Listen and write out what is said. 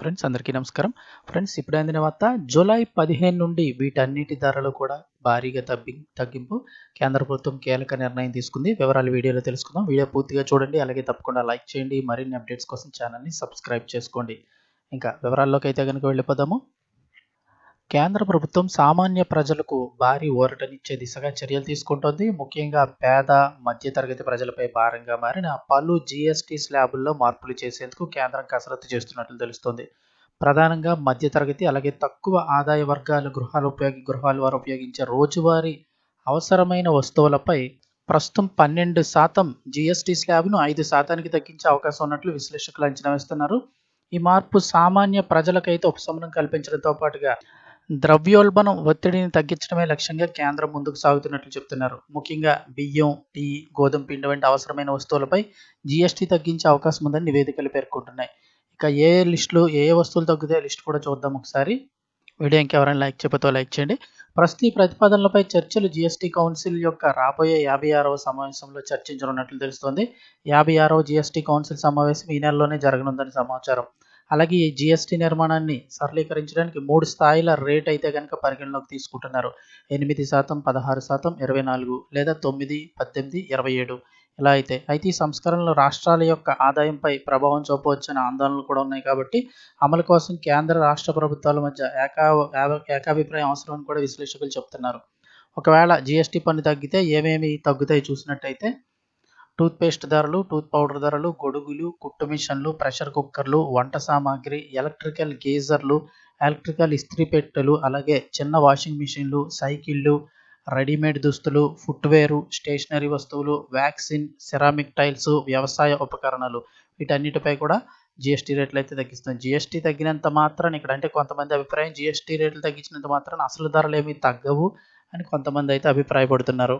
Friends అందరికీ నమస్కారం. Friends ఇప్పుడు అందిన వార్త జూలై పదిహేను నుండి వీటన్నిటి ధరలు కూడా భారీగా తగ్గి తగ్గింపు కేంద్ర ప్రభుత్వం కీలక నిర్ణయం తీసుకుంది. వివరాలు వీడియోలో తెలుసుకుందాం. వీడియో పూర్తిగా చూడండి. అలాగే తప్పకుండా లైక్ చేయండి. మరిన్ని అప్డేట్స్ కోసం ఛానల్ని సబ్స్క్రైబ్ చేసుకోండి. ఇంకా వివరాల్లోకి అయితే కనుక వెళ్ళిపోదాము. కేంద్ర ప్రభుత్వం సామాన్య ప్రజలకు భారీ ఊరటనిచ్చే దిశగా చర్యలు తీసుకుంటోంది. ముఖ్యంగా పేద మధ్యతరగతి ప్రజలపై భారంగా మారిన పలు జీఎస్టీ స్లాబుల్లో మార్పులు చేసేందుకు కేంద్రం కసరత్తు చేస్తున్నట్లు తెలుస్తోంది. ప్రధానంగా మధ్యతరగతి అలాగే తక్కువ ఆదాయ వర్గాల గృహాలు ఉపయోగి గృహాల వారు ఉపయోగించే రోజువారీ అవసరమైన వస్తువులపై ప్రస్తుతం పన్నెండు శాతం జీఎస్టీ స్లాబ్ను ఐదు శాతానికి తగ్గించే అవకాశం ఉన్నట్లు విశ్లేషకులు అంచనా వేస్తున్నారు. ఈ మార్పు సామాన్య ప్రజలకైతే ఉపశమనం కల్పించడంతో పాటుగా ద్రవ్యోల్బణం ఒత్తిడిని తగ్గించడమే లక్ష్యంగా కేంద్రం ముందుకు సాగుతున్నట్లు చెప్తున్నారు. ముఖ్యంగా బియ్యం టీ గోధుమ పిండి వంటి అవసరమైన వస్తువులపై జీఎస్టీ తగ్గించే అవకాశం ఉందని నివేదికలు పేర్కొంటున్నాయి. ఇక ఏ ఏ లిస్టులు ఏ ఏ వస్తువులు తగ్గుతాయో లిస్ట్ కూడా చూద్దాం ఒకసారి. వీడియో ఇంకెవరైనా లైక్ చెప్పతో లైక్ చేయండి. ప్రస్తుత ఈ ప్రతిపాదనలపై చర్చలు జీఎస్టీ కౌన్సిల్ యొక్క రాబోయే యాభై ఆరవ సమావేశంలో చర్చించనున్నట్లు తెలుస్తోంది. యాభై ఆరవ జీఎస్టీ కౌన్సిల్ సమావేశం ఈ నెలలోనే జరగనుందని సమాచారం. అలాగే ఈ జిఎస్టీ నిర్మాణాన్ని సరళీకరించడానికి మూడు స్థాయిల రేట్ అయితే కనుక పరిగణలోకి తీసుకుంటున్నారు. ఎనిమిది శాతం పదహారు శాతం ఇరవై నాలుగు లేదా తొమ్మిది పద్దెనిమిది ఇరవై ఏడు. ఇలా అయితే అయితే ఈ సంస్కరణలు రాష్ట్రాల యొక్క ఆదాయంపై ప్రభావం చూపవచ్చని ఆందోళనలు కూడా ఉన్నాయి కాబట్టి అమలు కోసం కేంద్ర రాష్ట్ర ప్రభుత్వాల మధ్య ఏకా ఏకాభిప్రాయం అవసరం అని కూడా విశ్లేషకులు చెప్తున్నారు. ఒకవేళ జిఎస్టీ పన్ను తగ్గితే ఏమేమి తగ్గుతాయి చూసినట్టయితే టూత్పేస్ట్ ధరలు టూత్ పౌడర్ ధరలు గొడుగులు కుట్టు మిషన్లు ప్రెషర్ కుక్కర్లు వంట సామాగ్రి ఎలక్ట్రికల్ గీజర్లు ఎలక్ట్రికల్ ఇస్త్రీ పెట్టెలు అలాగే చిన్న వాషింగ్ మిషన్లు సైకిళ్ళు రెడీమేడ్ దుస్తులు ఫుట్వేరు స్టేషనరీ వస్తువులు వ్యాక్సిన్ సిరామిక్ టైల్స్ వ్యవసాయ ఉపకరణాలు. వీటన్నిటిపై కూడా జిఎస్టీ రేట్లు అయితే తగ్గిస్తుంది జిఎస్టీ తగ్గినంత మాత్రం ఇక్కడ అంటే కొంతమంది అభిప్రాయం జిఎస్టీ రేట్లు తగ్గించినంత మాత్రాన అసలు ధరలు ఏమీ తగ్గవు అని కొంతమంది అయితే అభిప్రాయపడుతున్నారు.